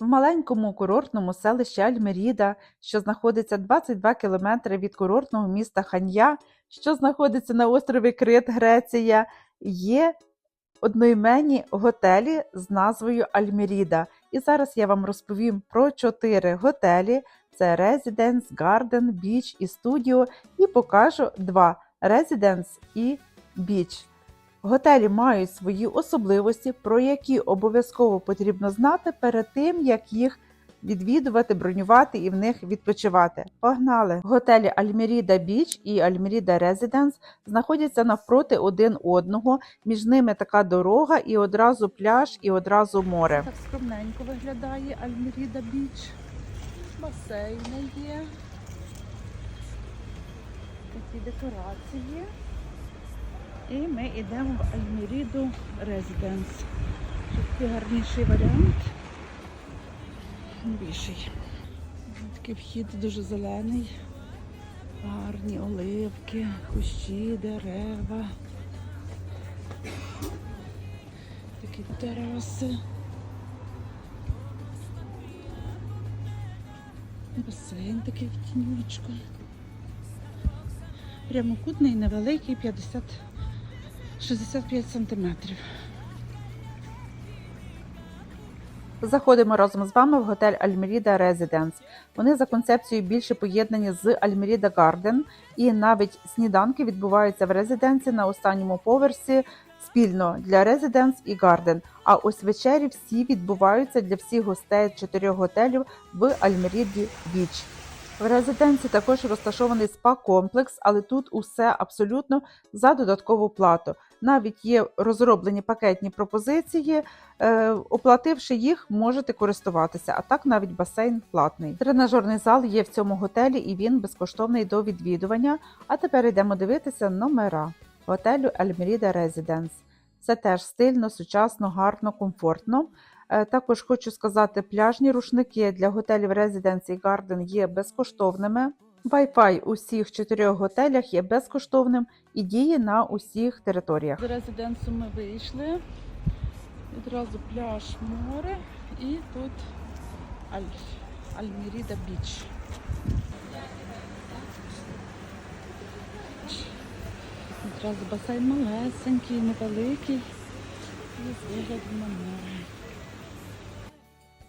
В маленькому курортному селищі Альмеріда, що знаходиться 22 кілометри від курортного міста Ханья, що знаходиться на острові Крит, Греція, є одноіменні готелі з назвою Альмеріда. І зараз я вам розповім про чотири готелі: це Residence, Garden, Beach і Studio, і покажу два Residence і Beach. Готелі мають свої особливості, про які обов'язково потрібно знати перед тим, як їх відвідувати, бронювати і в них відпочивати. Погнали! Готелі Альміріда Біч і Альміріда Резиденс знаходяться навпроти один одного. Між ними така дорога, і одразу пляж, і одразу море. Так скромненько виглядає Альміріда Біч. Басейни є. Такі декорації. І ми йдемо в Альміріду Резиденс. Такий гарніший варіант. Більший. Такий вхід дуже зелений. Гарні оливки, кущі, дерева. Такі тераси. Басейн такий в тінючку. Прямокутний, невеликий, 50 65 сантиметрів. Заходимо разом з вами в готель Альмеріда Резиденс. Вони за концепцією більше поєднані з Альмеріда Гарден, і навіть сніданки відбуваються в резиденції на останньому поверсі спільно для Резиденс і Гарден. А ось вечері всі відбуваються для всіх гостей чотирьох готелів в Альмеріді Біч. В резиденції також розташований спа-комплекс, але тут усе абсолютно за додаткову плату. Навіть є розроблені пакетні пропозиції. Е, оплативши їх, можете користуватися, а так навіть басейн платний. Тренажерний зал є в цьому готелі і він безкоштовний до відвідування. А тепер йдемо дивитися номера готелю Альмеріда Резиденс. Це теж стильно, сучасно, гарно, комфортно. Е, Також хочу сказати, пляжні рушники для готелів Residence і Garden є безкоштовними. Wi-Fi у всіх чотирьох готелях є безкоштовним і діє на усіх територіях. З резиденсу ми вийшли. Відразу пляж море і тут Аль... Альміріда Біч. Відразу басейн малесенький, невеликий. І з виглядом на море.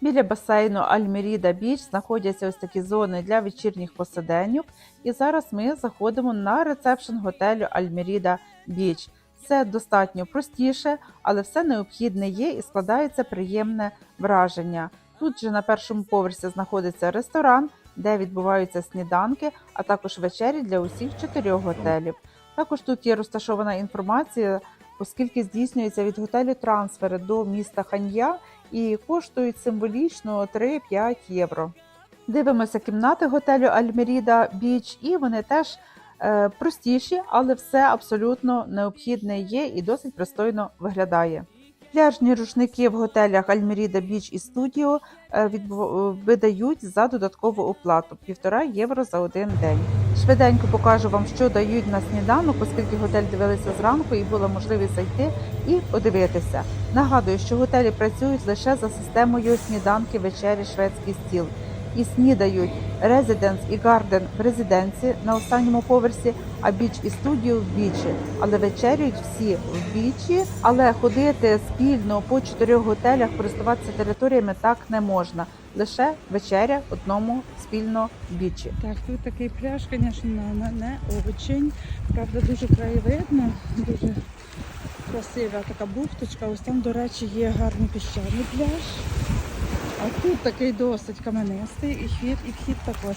Біля басейну Альмеріда Біч знаходяться ось такі зони для вечірніх посиденьок. І зараз ми заходимо на рецепшн готелю Альмеріда Біч. Це достатньо простіше, але все необхідне є і складається приємне враження. Тут же на першому поверсі знаходиться ресторан, де відбуваються сніданки, а також вечері для усіх чотирьох готелів. Також тут є розташована інформація, оскільки здійснюється від готелю трансфери до міста Ханья і коштують символічно 3-5 євро. Дивимося кімнати готелю Альмеріда Біч, і вони теж е, простіші, але все абсолютно необхідне є і досить пристойно виглядає. Пляжні рушники в готелях Альмеріда Біч і Студіо е, е, видають за додаткову оплату 1,5 євро за один день. Швиденько покажу вам, що дають на сніданок, оскільки готель дивилися зранку і була можливість зайти і подивитися. Нагадую, що готелі працюють лише за системою сніданки, вечері, шведський стіл. І снідають Residence і Garden в резиденції на останньому поверсі, а біч і студію в бічі. Але вечерюють всі в бічі, але ходити спільно по чотирьох готелях, користуватися територіями так не можна. Лише вечеря в одному спільно бічі. Так, тут такий пляж, звісно, не очень. Правда, дуже краєвидно, дуже красива така бухточка. Ось там, до речі, є гарний піщаний пляж. А тут такий досить каменистий і вхід, і вхід також.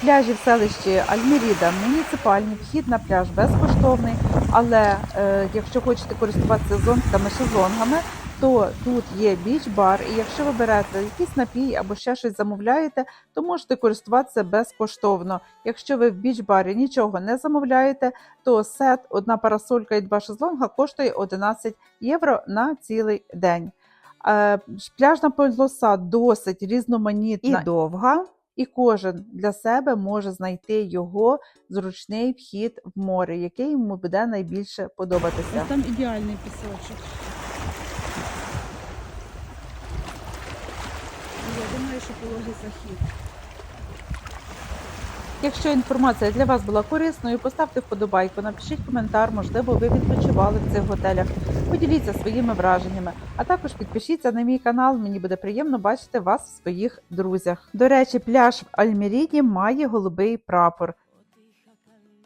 Пляжі в селищі Альміріда муніципальні, вхід на пляж безкоштовний. Але е, якщо хочете користуватися зонтиками шезлонгами, то тут є біч-бар, і якщо ви берете якийсь напій або ще щось замовляєте, то можете користуватися безкоштовно. Якщо ви в біч-барі нічого не замовляєте, то сет, одна парасолька і два шезлонга коштує 11 євро на цілий день. Е, Пляжна полоса досить різноманітна і довга, і кожен для себе може знайти його зручний вхід в море, який йому буде найбільше подобатися. Ось там ідеальний пісочок. Я думаю, що пологий захід. Якщо інформація для вас була корисною, поставте вподобайку, напишіть коментар, можливо, ви відпочивали в цих готелях. Поділіться своїми враженнями, а також підпишіться на мій канал. Мені буде приємно бачити вас в своїх друзях. До речі, пляж в Альміріді має голубий прапор.